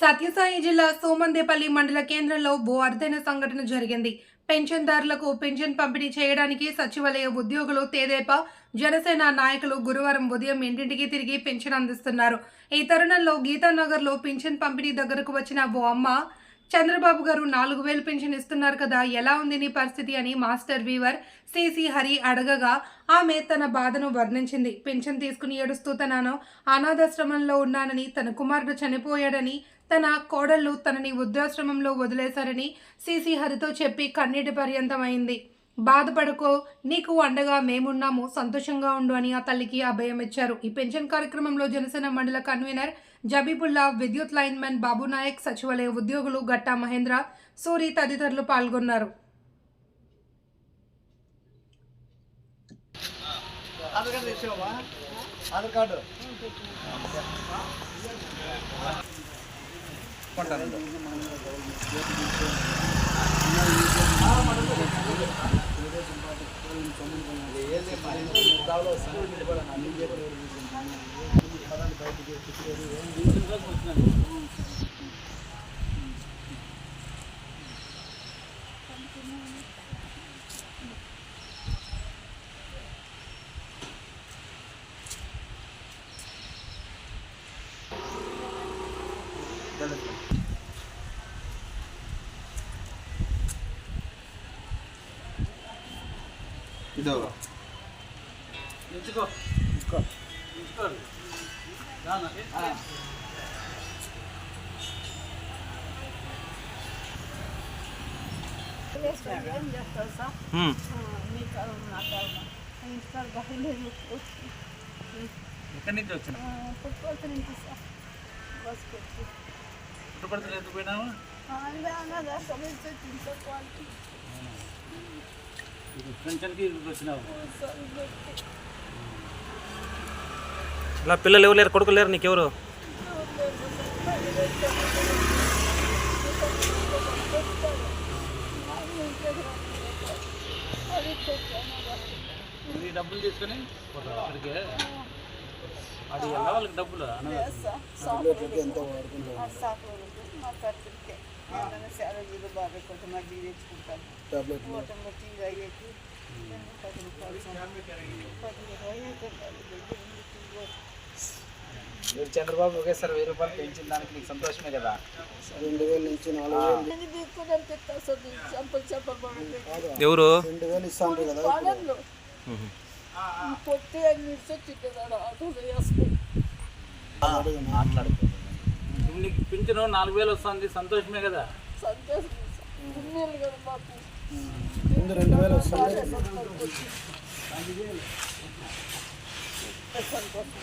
సత్యసాయి జిల్లా సోమందేపల్లి మండల కేంద్రంలో భూ అరుదైన సంఘటన జరిగింది. పెన్షన్దారులకు పెన్షన్ పంపిణీ చేయడానికి సచివాలయ ఉద్యోగులు తేదేపా జనసేన నాయకులు గురువారం ఉదయం ఇంటింటికి తిరిగి పెన్షన్ అందిస్తున్నారు. ఈ తరుణంలో గీతానగర్లో పెన్షన్ పంపిణీ దగ్గరకు వచ్చిన ఓ అమ్మ చంద్రబాబు గారు నాలుగు వేలు పెన్షన్ ఇస్తున్నారు కదా ఎలా ఉంది నీ పరిస్థితి అని మాస్టర్ వీవర్ సిసి హరి అడగగా ఆమె తన బాధను వర్ణించింది. పెన్షన్ తీసుకుని ఏడుస్తూ తనను అనాథాశ్రమంలో ఉన్నానని తన కుమారుడు చనిపోయాడని తన కోడళ్ళు తనని వృద్ధాశ్రమంలో వదిలేశారని సిసి హరితో చెప్పి కన్నీటి పర్యంతమైంది. బాధపడకో నీకు అండగా మేమున్నాము సంతోషంగా ఉండు అని ఆ తల్లికి అభయం ఇచ్చారు. ఈ పెన్షన్ కార్యక్రమంలో జనసేన మండల కన్వీనర్ జబీబుల్లా విద్యుత్ లైన్మెన్ బాబు నాయక్ సచివాలయ ఉద్యోగులు గట్టా మహేంద్ర సూరి తదితరులు పాల్గొన్నారు. ఆధార్ కార్డు. తెచ్చావా ఆధార్ కార్డు కొంటాను ఇదో ఎంచుకో ఇసుకో. ఎంచుకోరు రానా? ఏం చేస్తారు సార్ మీకు నాకు ఇంటికాడ బయలుదేరి ఎక్కడి నుంచి వచ్చిన పుట్టుకొచ్చి నుంచి సార్ బస్కొచ్చి పుట్టుపడతలు ఎందుకు పోయినావు? పెన్షన్కి వచ్చినావు ఇలా పిల్లలు ఎవరు లేరు? కొడుకులు లేరు? నీకెవరు? డబ్బులు తీసుకొని అక్కడికి? అది ఎలా వాళ్ళకి డబ్బులు అన్నదానం ఎంతో వాడుకుంటాం? మా ఖర్చులకే ఏదైనా శాలరీలు బాగా కొంచెం మళ్ళీ తెచ్చుకుంటాను టాబ్లెట్ ఓటంలో టీ తాగేకి పది రూపాయలు పది రూపాయలు మీరు చంద్రబాబు ఒకేసారి వెయ్యి రూపాయలు పెంచిన దానికి నీకు సంతోషమే కదా? రెండు వేల నుంచి నాలుగు ఎవరు? రెండు వేలు ఇస్తా ఉంటారు కదా పొట్టి అన్ని చిట్టదాడు ఆటోలో ఇప్పుడు నీకు పింఛను నాలుగు వేలు వస్తుంది సంతోషమే కదా. సంతోషం ఉన్నేళ్ళు కదా మాకు ముందు రెండు వేలు వస్తుంది. సంతోషం